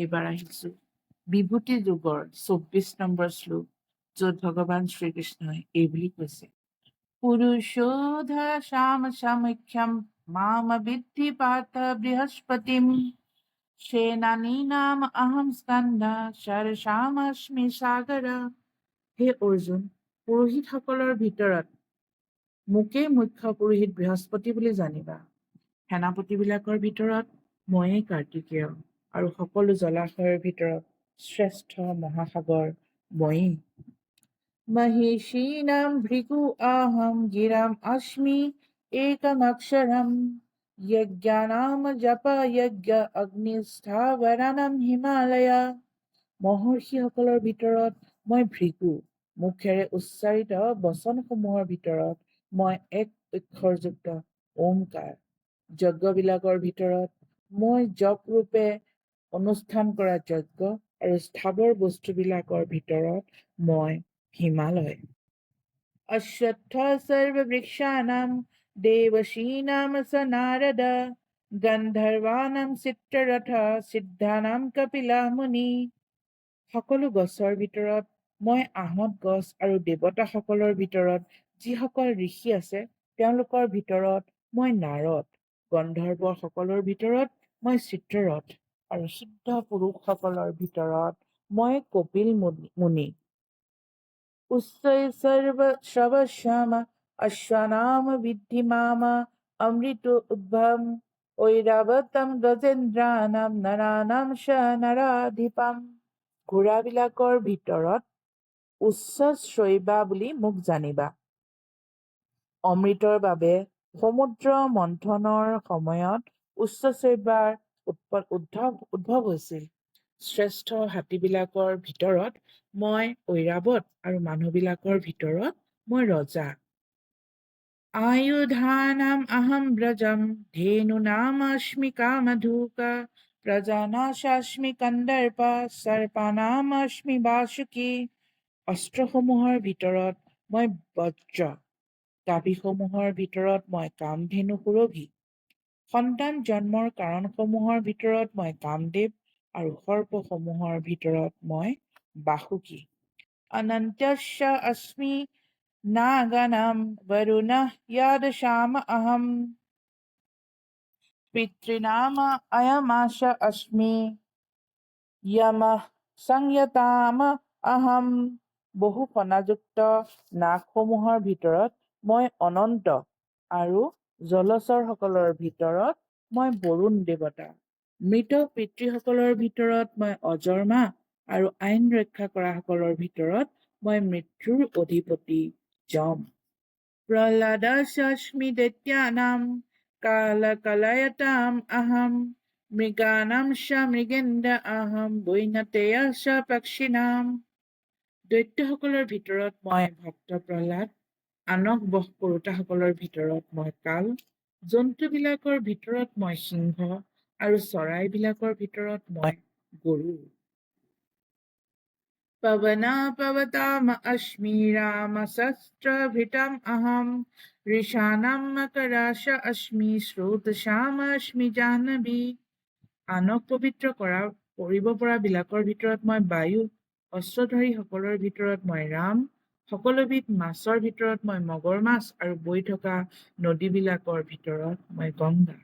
এইবাৰ আহিছো বিভূতি যুগৰ চৌব্বিছ নম্বৰ শ্লোক, য'ত ভগৱান শ্ৰীকৃষ্ণই এই বুলি কৈছে পুৰুষোধ শ্যাম সামখ্যম মাম বিদ্ধি পাৰ্থ বৃহস্পতিম। সেনানীনাম অহম স্কন্ধা সৰসামস্মি সাগৰ হে অৰ্জুন পুৰোহিতসকলৰ ভিতৰত মোকেই মুখ্য পুৰোহিত বৃহস্পতি বুলি জানিবা। সেনাপতিবিলাকৰ ভিতৰত ময়েই কাৰ্তিকেয়। আৰু সকলো জলাশয়ৰ ভিতৰত শ্ৰেষ্ঠ মহাসাগৰ ময়েই মহিষীনাম ভৃগু আহম গিৰাম অস্মি একমক্ষৰম যজ্ঞানাম জপ যজ্ঞ অগ্নিস্থাৱৰানাম হিমালয়া। মহৰ্ষিসকলৰ ভিতৰত মই ভৃগু। মুখেৰে উচ্চাৰিত বচনসমূহৰ ভিতৰত মই এক অক্ষৰযুক্ত ওমকাৰ। যজ্ঞবিলাকৰ ভিতৰত মই জপ ৰূপে অনুষ্ঠান কৰা যজ্ঞ আৰু স্থাৱৰ বস্তুবিলাকৰ ভিতৰত মই হিমালয়। অশ্বত্থ সৰ্ববৃক্ষানাম দেৱৰ্ষীণাম চ নাৰদ গন্ধৰ্বানাম চিত্ৰৰথ সিদ্ধানাম কপিলা মুনি সকলো গছৰ ভিতৰত মই আহঁত গছ আৰু দেৱতাসকলৰ ভিতৰত যিসকল ঋষি আছে তেওঁলোকৰ ভিতৰত মই নাৰদ গন্ধৰ্বসকলৰ ভিতৰত মই চিত্ৰৰথ। আৰু সিদ্ধ পুৰুষসকলৰ ভিতৰত মই কপিল মুনি- উচ্চৈ শ্ৰৱশ্যাম অশ্বানাম বিদ্ধি মাম অমৃত উদ্ভম ঐৰাৱতম গজেন্দ্ৰানাম নৰানাম চ নৰাধিপম ঘোঁৰাবিলাকৰ ভিতৰত উচ্চ শ্ৰৈবা বুলি মোক জানিবা। অমৃতৰ বাবে সমুদ্ৰ মন্থনৰ সময়ত উচ্চশ্ৰৈবাৰ উৎপত উদ্ভৱ উদ্ভৱ হৈছিল। শ্ৰেষ্ঠ হাতীবিলাকৰ ভিতৰত মই ঐৰাৱত আৰু মানুহবিলাকৰ ভিতৰত মই ৰজা। আয়ুধানাম অহম ব্ৰজম ধেনুনামস্মি কামধুক প্ৰজানাশাস্মি কন্দৰ্প সৰ্পানামস্মি বাসুকী। অস্ত্ৰসমূহৰ ভিতৰত মই বজ্ৰ গাভীসমূহৰ ভিতৰত মই কামধেনু সুৰভি সন্তান জন্মৰ কাৰণসমূহৰ ভিতৰত মই কামদেৱ আৰু সৰ্পসমূহৰ ভিতৰত মই বাসুকী। অনন্ত্যস্য অস্মি নাগানাম বৰুণঃ য়াদশাম অহম। পিতॄনাম অয়মাশ অস্মি য়মঃ সংয়তাম অহম। বহু ফণাযুক্ত নাগসমূহৰ ভিতৰত মই অনন্ত আৰু জলচৰসকলৰ ভিতৰত মই বৰুণ দেৱতা। মৃত পিতৃসকলৰ ভিতৰত মই অজৰ্মা আৰু আইন ৰক্ষা কৰাসকলৰ ভিতৰত মই মৃত্যুৰ অধিপতি যম। প্ৰহ্লাদস্মি দৈত্যানাম কালকলয়তাম অহম মৃগানাম চ মৃগেন্দ্ৰ অহম বৈনতেয় চ পক্ষিণাম দৈত্যসকলৰ ভিতৰত মই ভক্ত প্ৰহ্লাদ আনক বশ কৰোতাসকলৰ ভিতৰত মই কাল জন্তুবিলাকৰ ভিতৰত মই সিংহ আৰু চৰাইবিলাকৰ ভিতৰত মই গৰুড় পৱনপৱতাম অস্মি ৰামশস্ত্ৰভৃতম অহম ঋষানাম মকৰাশ অস্মি স্ৰোতস্যামস্মি জাহ্নবী। আনক পবিত্ৰ কৰা কৰিব পৰা বিলাকৰ ভিতৰত মই বায়ু অস্ত্ৰধাৰীসকলৰ ভিতৰত মই ৰাম সকলোবিধ মাছৰ ভিতৰত মই মগৰ মাছ আৰু বৈ থকা নদীবিলাকৰ ভিতৰত মই গংগা।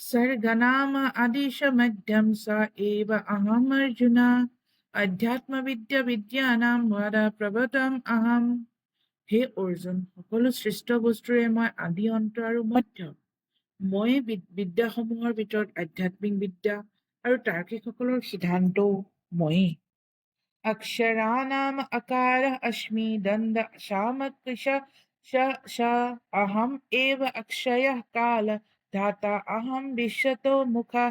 স্বৰ্গনাম আদিশ মধ্যম স এব অহম অৰ্জুন। অধ্যাত্মবিদ্যা বিদ্যানাম ৱাদা প্ৰৱতম অহম হে অৰ্জুন, সকলো সৃষ্ট বস্তুৰে মই আদি অন্ত আৰু মধ্য। বিদ- বিদ্যাসমূহৰ ভিতৰত আধ্যাত্মিক বিদ্যা আৰু তাৰ্কিকসকলৰ সিদ্ধান্তও ময়েই। অক্ষৰানাম অকাৰ অস্মি দণ্ড সামকৃষ স অহম এব অক্ষয় কাল ধাতা অহম বিশ্বতো মুখা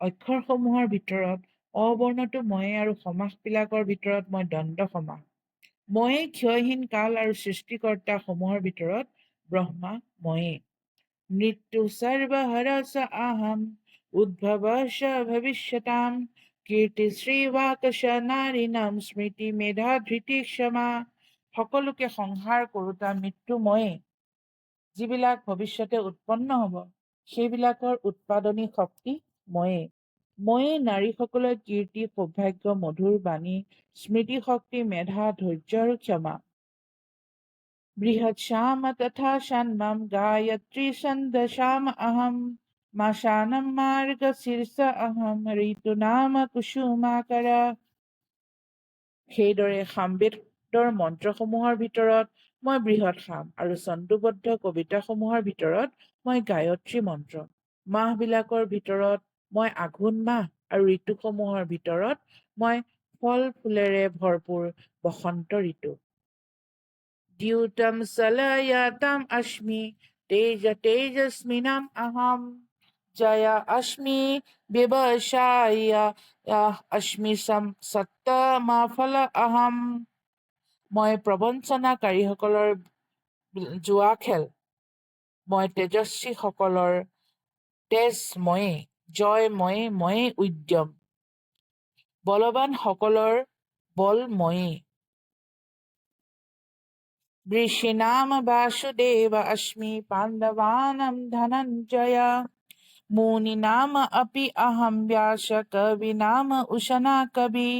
অক্ষৰসমূহৰ ভিতৰত অবৰ্ণটো ময়ে আৰু সমাসবিলাকৰ ভিতৰত মই দণ্ড সমাস। ময়েই ক্ষয়হীন কাল আৰু সৃষ্টিকৰ্তা সমূহৰ ভিতৰত ব্ৰহ্মা ময়েই মৃত্যু সৰ্বহৰ চ অহম উদ্ভৱ চ ভৱিষ্যতাম। কীৰ্তি শ্ৰীবাকশ নাৰীনাম স্মৃতি মেধা ধৃতি ক্ষমা। সকলোকে সংহাৰ কৰোতা মৃত্যু ময়েই যিবিলাক ভৱিষ্যতে উৎপন্ন হব, সেইবিলাকৰ উৎপাদনী শক্তি ময়েই ময়ে নাৰীসকলৰ কীৰ্তি, সৌভাগ্য, মধুৰ বাণী স্মৃতি শক্তি মেধা, ধৈৰ্য আৰু ক্ষমা। বৃহৎ শ্যাম তথা সন্মাম, গায়ত্ৰী ছন্দশাম অহম মাসানম মাৰ্গ শীৰ্ষ অহম ঋতু নাম কুসুমাকৰা সেইদৰে সামবেদৰ মন্ত্ৰসমূহৰ ভিতৰত মই বৃহৎ সাম আৰু চন্দুবদ্ধ কবিতাসমূহৰ ভিতৰত মই গায়ত্ৰী মন্ত্ৰ। মাহবিলাকৰ ভিতৰত মই আঘোণ মাহ আৰু ঋতুসমূহৰ ভিতৰত মই ফল ফুলেৰে ভৰপূৰ বসন্ত ঋতু। দ্যুতম চলয়াতাম অস্মি তেজ তেজস্মিনাম অহম অস্মি ব্যৱসায়া অস্মি সম সত্তমাফল অহম মই প্ৰবঞ্চনাকাৰীসকলৰ জোৱা খেল। মই তেজস্বীসকলৰ তেজ ময়ে, জয় ময়ে ময়ে উদ্যম। বলৱানসকলৰ বল ময়ে। ঋষিনাম বাসুদেৱ, অস্মি পাণ্ডৱানাম ধনঞ্জয়। মুনিনাম অপি অহম ব্যাস কবি নাম উশনা কবি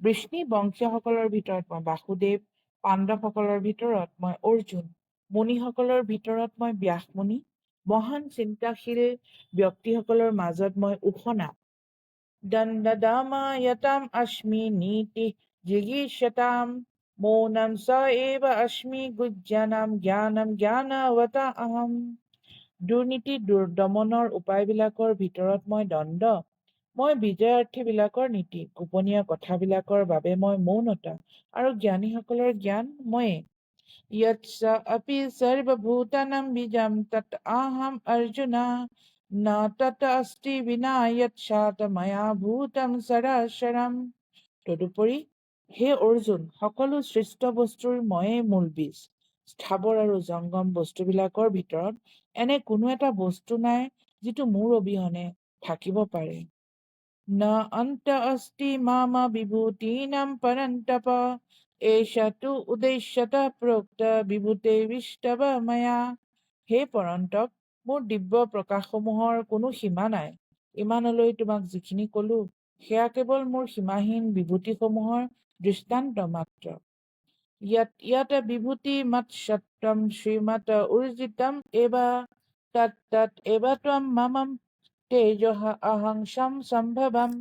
বৃষ্ণি বংশীয়সকলৰ ভিতৰত মই বাসুদেৱ, পাণ্ডৱসকলৰ ভিতৰত মই অৰ্জুন, মুনিসকলৰ ভিতৰত মই ব্যাসমুনি মহান চিন্তাশীল ব্যক্তিসকলৰ মাজত মই উশনা দণ্ডদামায়তাম অস্মি নীতি জিগীষতাম মৌনম স এব অস্মি গুজ্জানাম জ্ঞানম জ্ঞানৱতা অহম দুৰ্নীতি দমনৰ উপায়বিলাকৰ ভিতৰত মই দণ্ড। মই বিজয়াৰ্থীবিলাকৰ নীতি গোপনীয় কথাবিলাকৰ বাবে মই মৌনতা আৰু জ্ঞানীসকলৰ জ্ঞান ময়ে তদুপৰি হে অৰ্জুন সকলো সৃষ্ট বস্তুৰ ময়ে মূল বীজ। স্থাৱৰ আৰু জংগম বস্তুবিলাকৰ ভিতৰত এনে কোনো এটা বস্তু নাই যিটো মোৰ অবিহনে থাকিব পাৰে। ন অন্ত অস্তি মাম বিভূতিনাম পৰন্তপ এষ তু উদ্দেশ্যতঃ প্ৰোক্ত বিভূতে বিষ্টৱ ময়া। হে পৰন্তপ মোৰ দিব্য প্ৰকাশসমূহৰ কোনো সীমা নাই। ইমানলৈ তোমাক যিখিনি কলো সেয়া কেৱল মোৰ সীমাহীন বিভূতিসমূহৰ দৃষ্টান্ত মাত্ৰ। ইয়াত ইয়াত বিভূতি মৎসত্বম শ্ৰীমত উৰ্জিতম এব তৎ তৎ এব ত্বম মম তেজ অহং সম সম্ভৱম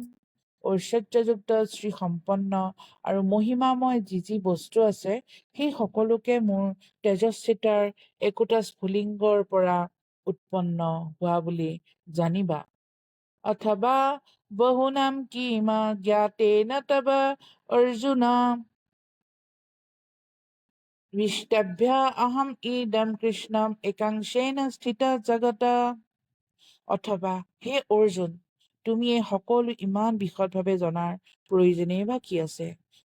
ঐশ্বৰ্যযুক্ত শ্ৰী সম্পন্ন আৰু মহিমাময় যি যি বস্তু আছে সেই সকলোকে মোৰ তেজস্বিতাৰ একোটা স্ফুলিংগৰ পৰা উৎপন্ন হোৱা বুলি জানিবা। অথবা বহুনাম কিমা জ্ঞাতেন তব অৰ্জুন। বিষ্টভ্য অহম ইদম কৃষ্ণম একাংশেন স্থিত জগত অথবা হে অৰ্জুন তুমি এই সকলো ইমান বিশদভাৱে জনাৰ প্ৰয়োজনেই বা কি আছে?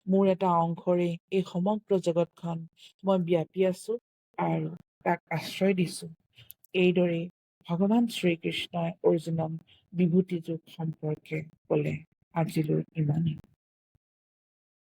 মোৰ এটা অংশৰে এই সমগ্ৰ জগতখন মই ব্যাপি আছো আৰু তাক আশ্ৰয় দিছো। এইদৰে ভগৱান শ্ৰীকৃষ্ণই অৰ্জুনক বিভূতি যুগ সম্পৰ্কে ক'লে। আজিলৈ ইমানেই।